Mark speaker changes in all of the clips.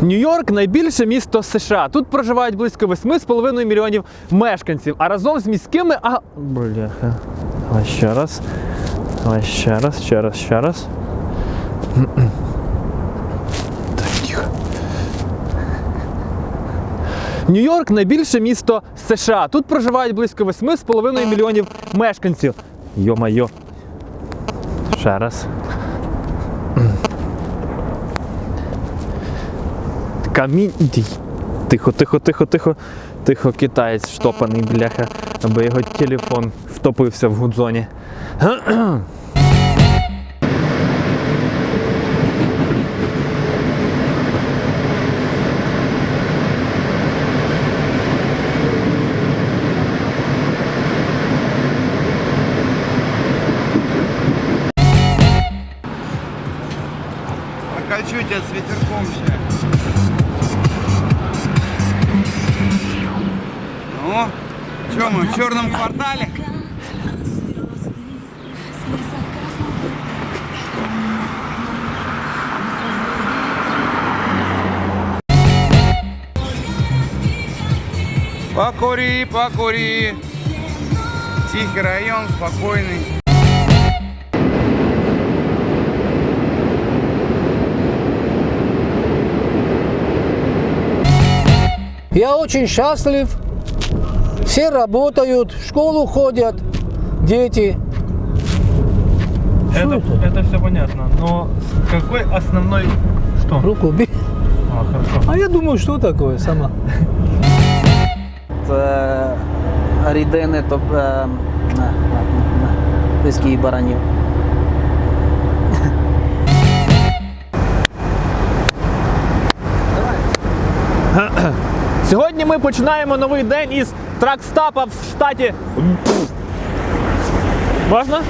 Speaker 1: Нью-Йорк найбільше місто США. Тут проживають близько 8,5 мільйонів мешканців. А разом з міськими. А. Бляха. Давай ще раз. Давай ще раз, ще раз, ще раз. Нью-Йорк найбільше місто США. Тут проживають близько 8,5 мільйонів мешканців. Йо-майо. Ще раз. Камінь. Тихо, тихо, тихо, тихо. Тихо, китаєць штопаний, бляха, аби його телефон втопився в гудзоні.
Speaker 2: Покачу тебя с ветерком сейчас. Что мы в черном квартале? Покури, покури. Тихий район, спокойный.
Speaker 3: Я очень счастлив. Все работают, в школу ходят, дети.
Speaker 1: Это, это все понятно, но какой основной... Что?
Speaker 3: Руку бей.
Speaker 1: А, хорошо.
Speaker 3: А я думаю, что такое сама.
Speaker 4: Е, рідини, то е, на, на, на, виски і баранів.
Speaker 1: Сьогодні ми починаємо новий день із тракстапа в штаті. Можна?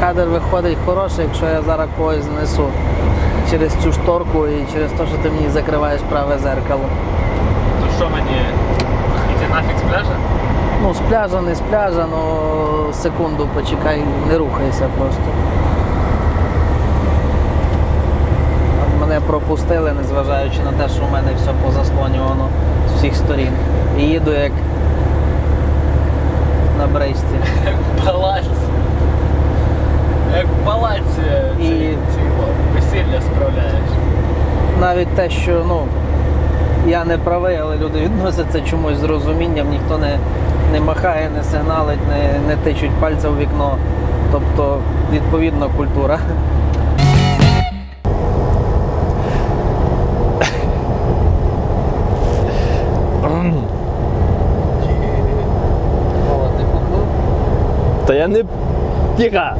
Speaker 4: Кадр виходить хороший, якщо я зараз когось знесу через цю шторку і через те, що ти мені закриваєш праве зеркало.
Speaker 1: То що мені? Іти нафіг з пляжа?
Speaker 4: Ну, з пляжа, не з пляжа, ну секунду почекай, не рухайся просто. Мене пропустили, незважаючи на те, що в мене все позаслонювано з всіх сторін. І їду як на.
Speaker 1: Палац. Як в палаці
Speaker 4: І-
Speaker 1: цього весілля справляєш.
Speaker 4: навіть те, що ну, я не правий, але люди відносяться чомусь з розумінням, ніхто не, не махає, не сигналить, не, не тичуть пальця в вікно. Тобто, відповідна культура.
Speaker 1: Та я не. Тихо!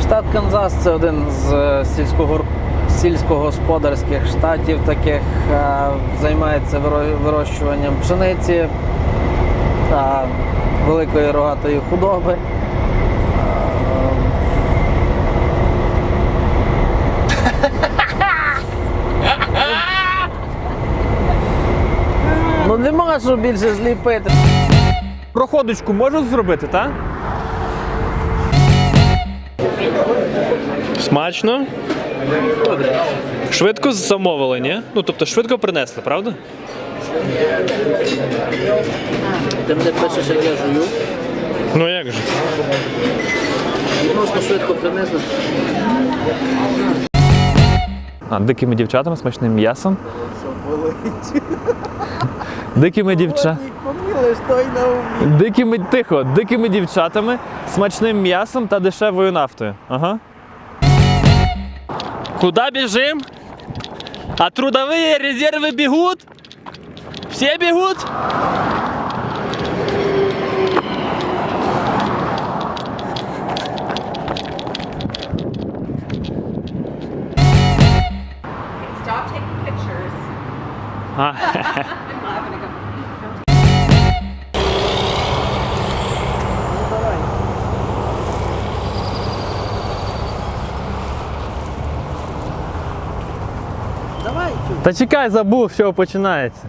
Speaker 4: Штат Канзас це один з е, сільського сільськогосподарських штатів, таких е, займається виро- вирощуванням пшениці та великої рогатої худоби. Е, Ну нема що більше зліпити.
Speaker 1: Проходочку можу зробити, так? Смачно. Швидко замовили, ні? Ну, тобто швидко принесли, правда?
Speaker 4: Ти мене пишеш, як я жую.
Speaker 1: Ну як же?
Speaker 4: Відносно швидко принесли.
Speaker 1: А, дикими дівчатами, смачним м'ясом. Дикими дівчатами. Дикими тихо, дикими дівчатами, смачним м'ясом та дешевою нафтою. Ага. Куда бежим? А трудовые резервы бегут? Все бегут?
Speaker 5: Stop taking pictures.
Speaker 1: Та чекай, забув, що починається.